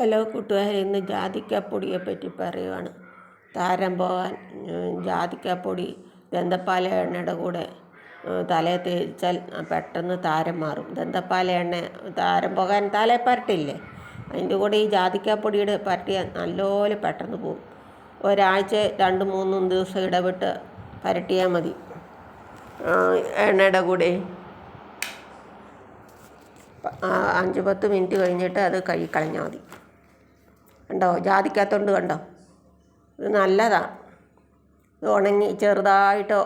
Hello കൂട്ടുകാരെ ഇന്ന് ജാതിക്കാപ്പൊടിയെ പറ്റി പറയുവാണ്. താരം പോകാൻ ജാതിക്കാപ്പൊടി ദന്തപ്പാല എണ്ണയുടെ കൂടെ തലയിൽ തേച്ചാൽ പെട്ടെന്ന് താരം മാറും. ദന്തപ്പാല എണ്ണ താരം പോകാൻ തലയെ പരട്ടില്ലേ? അതിന്റെ കൂടെ ഈ ജാതിക്കാപ്പൊടിയുടെ പരട്ടിയാൽ നല്ലപോലെ പെട്ടെന്ന് പോകും ഒരാഴ്ച രണ്ട് മൂന്നും ദിവസം ഇടവിട്ട് പരട്ടിയാൽ മതി. എണ്ണയുടെ കൂടെ അഞ്ച് പത്ത് മിനിറ്റ് കഴിഞ്ഞിട്ട് അത് കഴുകിക്കളഞ്ഞാൽ മതി. കണ്ടോ? ജാതിക്കകത്തുണ്ട് കണ്ടോ? ഇത് നല്ലതാണ് ഇത് ഉണങ്ങി ചെറുതായിട്ട്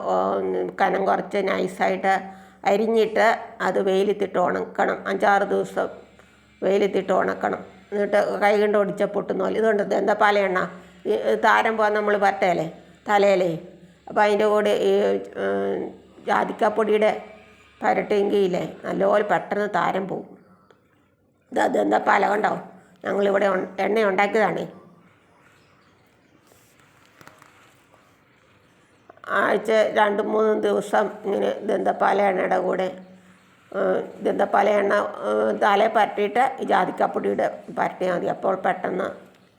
കനം കുറച്ച് നൈസായിട്ട് അരിഞ്ഞിട്ട് അത് വെയിലത്തിട്ട് ഉണക്കണം. അഞ്ചാറ് ദിവസം വെയിലത്തിട്ട് ഉണക്കണം. എന്നിട്ട് കൈ കൊണ്ട് ഒടിച്ച പൊട്ടുന്ന പോലെ. ഇതുകൊണ്ട് എന്താ പലയെണ്ണ? താരം പോകാൻ നമ്മൾ പറ്റേലേ തലയിലേ അപ്പോൾ അതിന്റെ കൂടെ ഈ ജാതിക്കാപ്പൊടിയുടെ പരട്ടെങ്കിലേ നല്ലപോലെ പെട്ടെന്ന് താരം പോവും. ഇത് അതെന്താ പല കണ്ടോ? ഞങ്ങളിവിടെ എണ്ണ ഉണ്ടാക്കിയതാണേ. ആഴ്ച രണ്ട് മൂന്ന് ദിവസം ഇങ്ങനെ ദന്തപ്പാല എണ്ണയുടെ കൂടെ ദന്തപ്പാല എണ്ണ തലേ പരട്ടിയിട്ട് ജാതിക്കാപ്പൊടിയുടെ പരട്ടിയാൽ മതി. അപ്പോൾ പെട്ടെന്ന്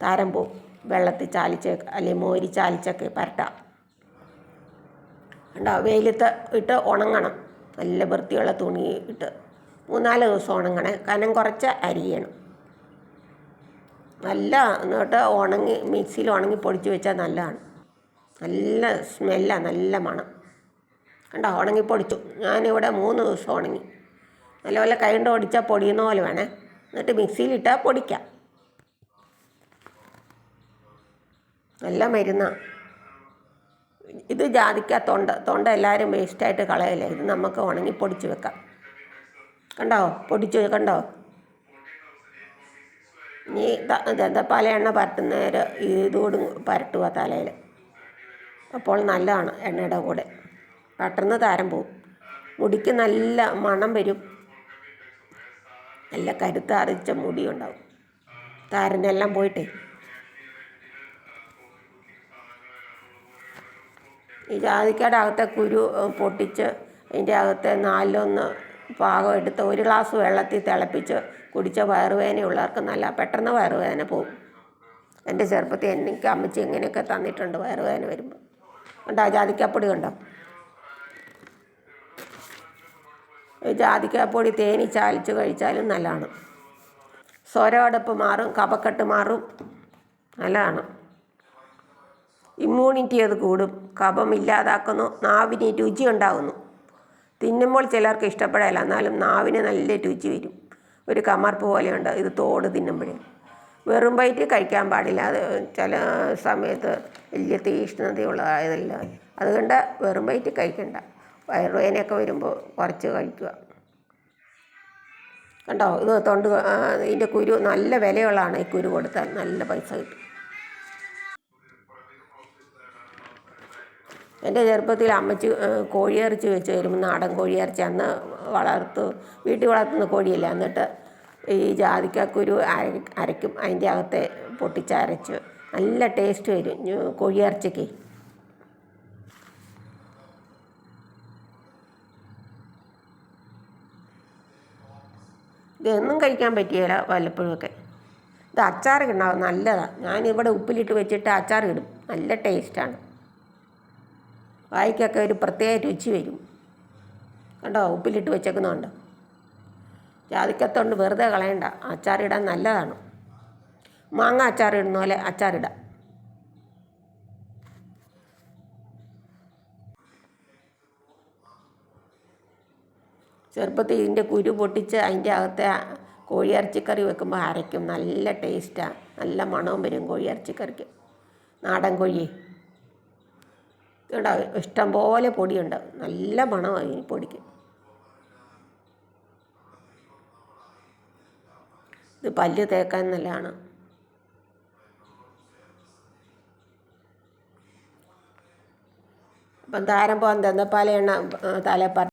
താരം പോവും. വെള്ളത്തിൽ ചാലിച്ച് അല്ലെങ്കിൽ മോരി ചാലിച്ചൊക്കെ പരട്ടാം. ഉണ്ടോ വെയിലത്ത് ഇട്ട് ഉണങ്ങണം. നല്ല വൃത്തിയുള്ള തുണി ഇട്ട് മൂന്നാൽ ദിവസം ഉണങ്ങണേ. കനം കുറച്ച് അരിയണം. നല്ല എന്നിട്ട് ഉണങ്ങി മിക്സിയിൽ ഉണങ്ങി പൊടിച്ച് വെച്ചാൽ നല്ലതാണ്. നല്ല സ്മെല്ലാണ് നല്ല മണം. കണ്ടോ? ഉണങ്ങി പൊടിച്ചു. ഞാനിവിടെ മൂന്ന് ദിവസം ഉണങ്ങി. നല്ലപോലെ പോലെ കൈകൊണ്ട് പൊടിച്ചാൽ പൊടിയുന്ന പോലെ വേണേ. എന്നിട്ട് മിക്സിയിലിട്ടാൽ പൊടിക്കാം. നല്ല മരുന്നാണ് ഇത് ജാതിക്ക തൊണ്ട. തൊണ്ട എല്ലാവരും വേസ്റ്റായിട്ട് കളയല്ലേ? ഇത് നമുക്ക് ഉണങ്ങി പൊടിച്ച് വെക്കാം. കണ്ടോ? പൊടിച്ച് കണ്ടോ? ഇനി ദന്തപ്പാല എണ്ണ പരട്ടുന്നേരം ഇതോട് പരട്ടുക തലയിൽ. അപ്പോൾ നല്ലതാണ് എണ്ണയുടെ കൂടെ. പെട്ടെന്ന് താരം പോവും. മുടിക്ക് നല്ല മണം വരും. നല്ല കരുത്താറിച്ച മുടി ഉണ്ടാവും താരനെല്ലാം പോയിട്ടേ. ഈ ജാതിക്കയുടെ അകത്തെ കുരു പൊട്ടിച്ച് അതിന്റെ അകത്തെ നാലിലൊന്ന് പാകം എടുത്ത് ഒരു ഗ്ലാസ് വെള്ളത്തിൽ തിളപ്പിച്ച് കുടിച്ച വയറുവേദനയുള്ളവർക്ക് നല്ല പെട്ടെന്ന് വയറുവേദന പോകും എന്റെ ചെറുപ്പത്തിൽ എനിക്ക് അമ്മച്ചി ഇങ്ങനെയൊക്കെ തന്നിട്ടുണ്ട് വയറുവേദന വരുമ്പോൾ കണ്ടോ ജാതിക്കാപ്പൊടി കണ്ടോ? ജാതിക്കാപ്പൊടി തേനി ചാലിച്ച് കഴിച്ചാലും നല്ലതാണ്. സ്വരമടപ്പ് മാറും കപക്കെട്ട് മാറും നല്ലതാണ്. ഇമ്മ്യൂണിറ്റി അത് കൂടും. കപം ഇല്ലാതാക്കുന്നു നാവിന് രുചി ഉണ്ടാകുന്നു. തിന്നുമ്പോൾ ചിലർക്ക് ഇഷ്ടപ്പെടില്ല എന്നാലും നാവിന് നല്ല രുചി വരും. ഒരു കമർപ്പ് പോലെയുണ്ട്. ഇത് തോട് തിന്നുമ്പോഴേ. വെറും വയറ്റ് കഴിക്കാൻ പാടില്ല. അത് ചില സമയത്ത് വലിയ തീഷ്ണതയുള്ളതായതല്ല. അതുകൊണ്ട് വെറും വയറ്റ് കഴിക്കണ്ട. വയറുവേനയൊക്കെ വരുമ്പോൾ കുറച്ച് കഴിക്കുക. കണ്ടോ? ഇത് തൊണ്ട് ഇതിന്റെ കുരു നല്ല വിലയുള്ളതാണ്. ഈ കുരു കൊടുത്താൽ നല്ല പൈസ കിട്ടും. എന്റെ ചെറുപ്പത്തിൽ അമ്മച്ചി കോഴിയിറച്ചി വെച്ച് വരുമ്പോൾ നാടൻ കോഴിയിറച്ചി. അന്ന് വളർത്തു വീട്ടിൽ വളർത്തുന്ന കോഴിയല്ല എന്നിട്ട് ഈ ജാതിക്കക്കുരു അര അരയ്ക്കും അതിന്റെ അകത്തെ പൊട്ടിച്ചരച്ച് നല്ല ടേസ്റ്റ് വരും കോഴിയിറച്ചിക്ക് ഇതൊന്നും കഴിക്കാൻ പറ്റിയല്ല വല്ലപ്പോഴുമൊക്കെ. ഇത് അച്ചാർ ഇടണം നല്ലതാണ് ഞാനിവിടെ ഉപ്പിലിട്ട് വെച്ചിട്ട് അച്ചാർ ഇടും നല്ല ടേസ്റ്റാണ് വായിക്കൊക്കെ ഒരു പ്രത്യേക രുചി വരും. കണ്ടോ? ഉപ്പിലിട്ട് വെച്ചേക്കുന്നുണ്ട് ജാതിക്കത്തോണ്ട് വെറുതെ കളയണ്ട. അച്ചാറിടാൻ നല്ലതാണ്. മാങ്ങ അച്ചാറിടുന്ന പോലെ അച്ചാറിടാം. ചെറുപ്പത്തിൽ ഇതിന്റെ കുരു പൊട്ടിച്ച് അതിന്റെ അകത്തെ കോഴിയിറച്ചിക്കറി വെക്കുമ്പോൾ അരയ്ക്കും. നല്ല ടേസ്റ്റാണ് നല്ല മണവും വരും കോഴിയിറച്ചിക്കറിക്ക്. നാടൻ കോഴി. ഇഷ്ടം പോലെ പൊടിയുണ്ട്. നല്ല മണമാണ് ഈ പൊടിക്ക്. ഇത് പല്ല് തേക്കാൻ നല്ലതാണ്. അപ്പം താരം പോകാൻ തന്നപ്പാല എണ്ണ തലപ്പ